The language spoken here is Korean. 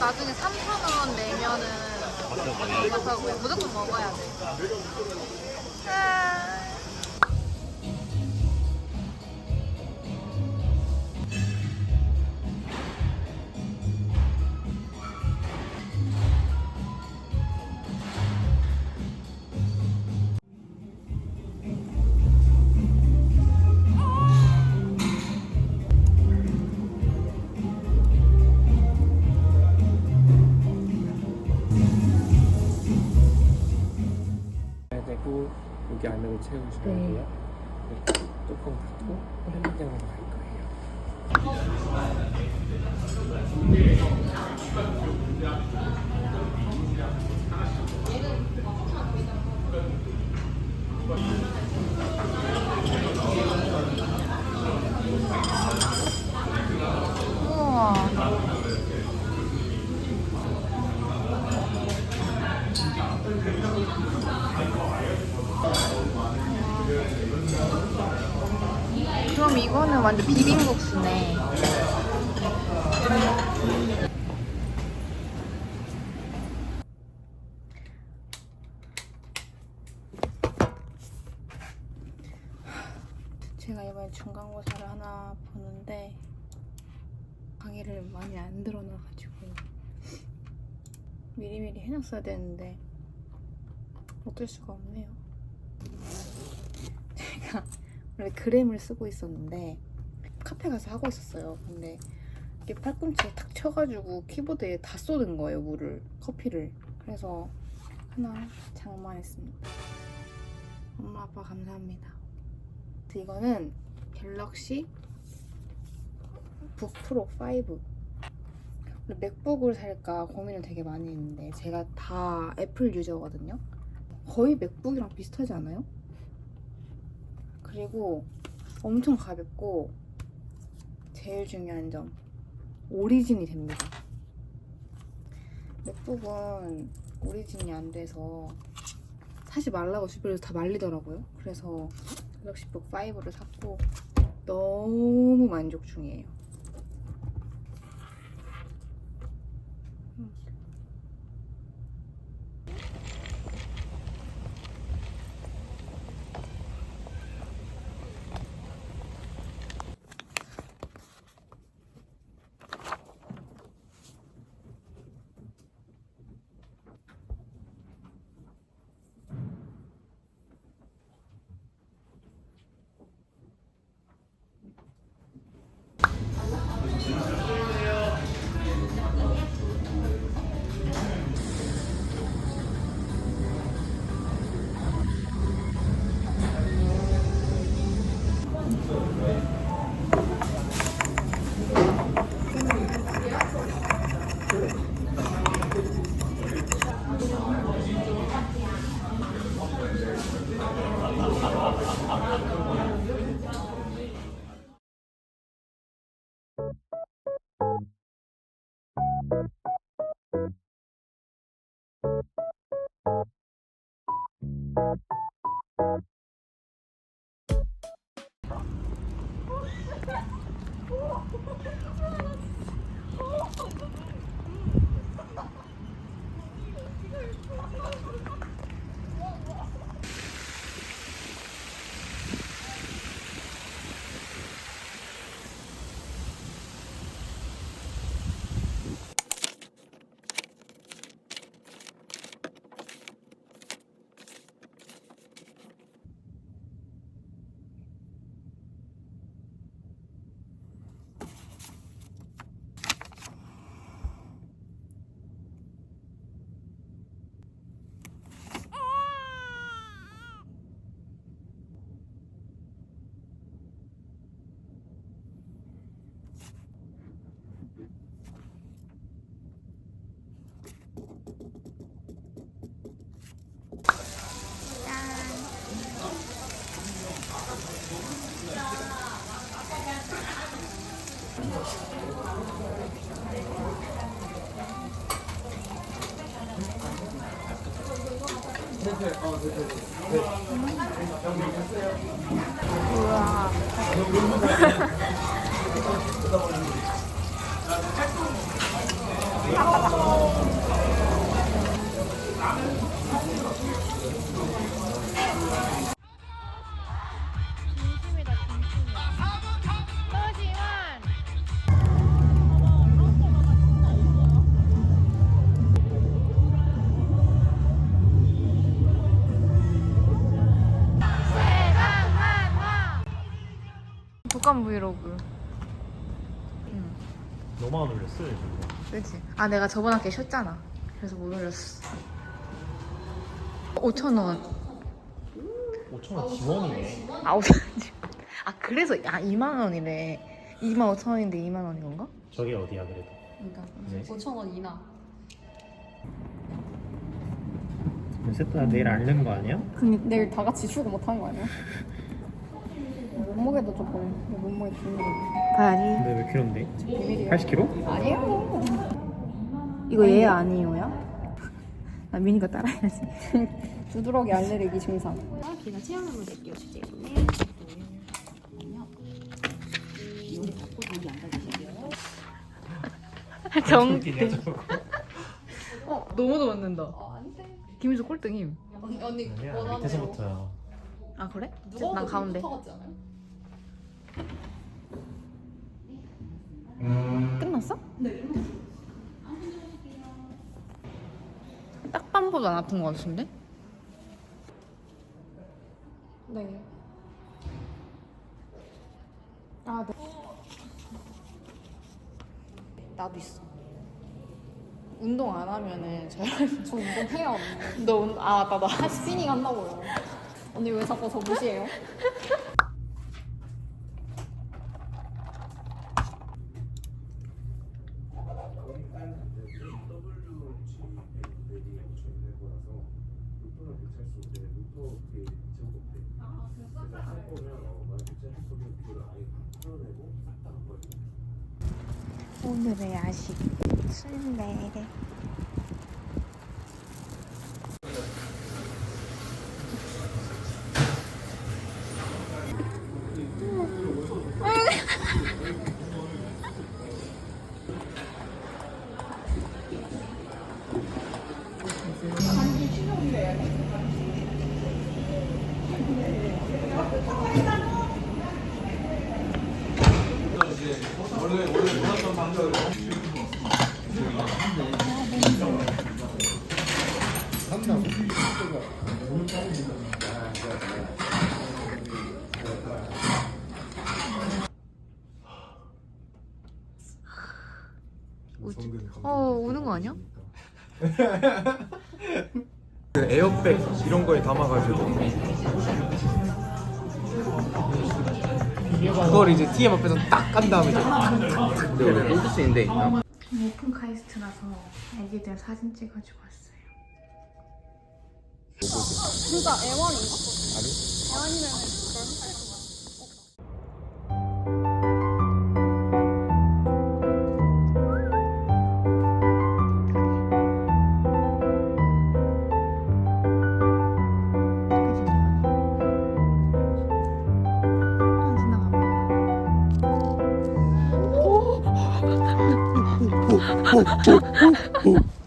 나중에 3,000원 내면은 바삭하고요. 무조건 먹어야 돼. 아. 여기 안으로 채우셔야 돼요. 이렇게 뚜껑 닫고 헬멧장으로 갈 거예요. 우와. 그럼 이거는 완전 비빔국수네. 제가 이번에 중간고사를 하나 보는데 강의를 많이 안 들어놔가지고 미리미리 해놨어야 되는데 어쩔 수가 없네요. 제가 원래 그램을 쓰고 있었는데 카페 가서 하고 있었어요. 근데 이게 팔꿈치에 탁 쳐가지고 키보드에 다 쏟은 거예요 물을 커피를. 그래서 하나 장만했습니다. 엄마 아빠 감사합니다. 이거는 갤럭시 북 프로 5 원래 맥북을 살까 고민을 되게 많이 했는데 제가 다 애플 유저거든요 거의 맥북이랑 비슷하지 않아요? 그리고 엄청 가볍고 제일 중요한 점 오리진이 됩니다. 맥북은 오리진이 안 돼서 사지 말라고 주변에서 다 말리더라고요. 그래서 갤럭시북 5를 샀고 너무 만족 중이에요 you. 우와. 독감 브이로그. 너만 올렸어 요즘. 그치? 아 내가 저번 학기에 쉬었잖아. 그래서 못 올렸어. 5천 원. 5천 원 지원이네. 아 5천 원. 아 그래서 아 2만 원이래. 2만 5천 원인데 2만 원인 건가? 저게 어디야 그래도. 그러니까. 네. 5천 원 이나 세트야 내일 앓는 거 아니야? 내일 다 같이 출근 못 하는 거 아니야? 몸무게도 조금 몸무게 중요해 봐야지. 근데 몇 킬로인데? 비밀이야 80킬로? 아니에요 이거 얘 아니에요? 나 미니가 따라해야지. 두드러기 알레르기 증상 제가 체험해볼 낼게요 주제에 여기 잡고 저기 앉아주시고요 정. 어 너무 더웠는다. 김희수 꼴등임. 언니 언니 아니야 밑에서부터야. 아 그래? 난 가운데. 같지 않아요? 끝났어? 네. 딱밤보다 안 아픈 것 같은데? 네 아, 네. 나도 있어. 운동 안 하면은 잘. 저 운동해요 언니 너 운... 아 맞다 나. 스피닝 한다고요 언니 왜 자꾸 저 무시해요? 오늘의 야식 순대. 어 우는 거 아니야? 그 에어백 이런 거에 담아가지고 그걸 이제 TM 앞에서 딱 깐 다음에 이제 근데 원래 꽂을 수 있는 데 있나? 오픈 카이스트라서 애기들 사진 찍어주고 왔어요. 진짜 애원인가? 아니 애원이면 그걸 할 거야 그지 지나가.